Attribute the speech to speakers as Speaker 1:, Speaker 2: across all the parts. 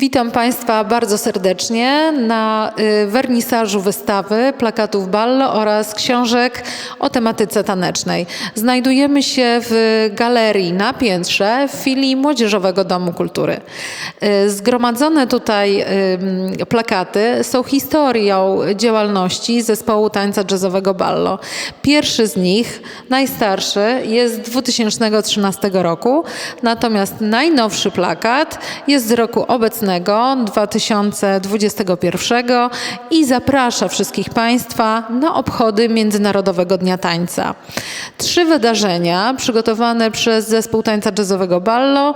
Speaker 1: Witam Państwa bardzo serdecznie na y, wernisażu wystawy plakatów Ballo oraz książek o tematyce tanecznej. Znajdujemy się w galerii na piętrze w filii Młodzieżowego Domu Kultury. Y, Zgromadzone tutaj ym, plakaty są historią działalności zespołu tańca jazzowego Ballo. Pierwszy z nich, najstarszy, jest z 2013 roku, natomiast najnowszy plakat jest z roku obecnego, 2021 i zaprasza wszystkich Państwa na obchody Międzynarodowego Dnia Tańca. Trzy wydarzenia przygotowane przez zespół tańca jazzowego Ballo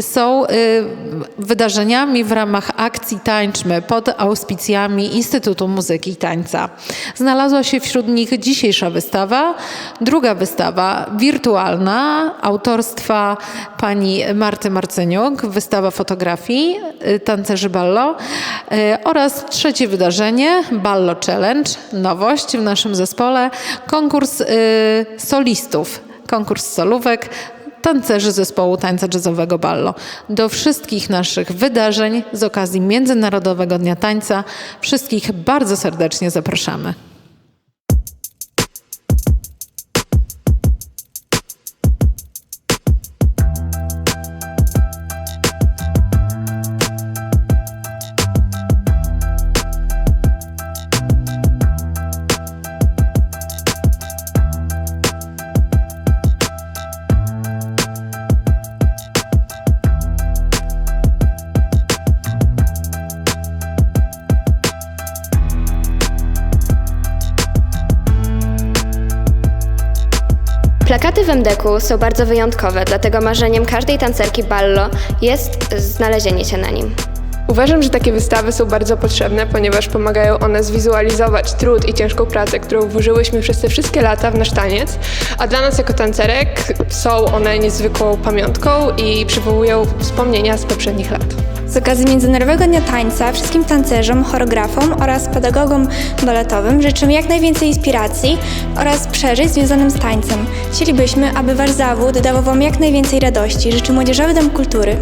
Speaker 1: są y, wydarzeniami w ramach akcji Tańczmy pod auspicjami Instytutu Muzyki i Tańca. Znalazła się wśród nich dzisiejsza wystawa, druga wystawa wirtualna autorstwa pani Marty Marceniuk, wystawa fotografii y, tancerzy Ballo y, oraz trzecie wydarzenie Ballo Challenge, nowość w naszym zespole, konkurs y, solistów, konkurs solówek tancerzy zespołu tańca jazzowego Ballo. Do wszystkich naszych wydarzeń z okazji Międzynarodowego Dnia Tańca wszystkich bardzo serdecznie zapraszamy.
Speaker 2: Plakaty w MDK są bardzo wyjątkowe, dlatego marzeniem każdej tancerki ballo jest znalezienie się na nim.
Speaker 3: Uważam, że takie wystawy są bardzo potrzebne, ponieważ pomagają one zwizualizować trud i ciężką pracę, którą włożyłyśmy przez te wszystkie lata w nasz taniec, a dla nas jako tancerek są one niezwykłą pamiątką i przywołują wspomnienia z poprzednich lat.
Speaker 4: Z okazji Międzynarodowego Dnia Tańca wszystkim tancerzom, choreografom oraz pedagogom baletowym życzymy jak najwięcej inspiracji oraz przeżyć związanym z tańcem. Chcielibyśmy, aby Wasz zawód dawał Wam jak najwięcej radości. Życzę Młodzieżowy Dom Kultury.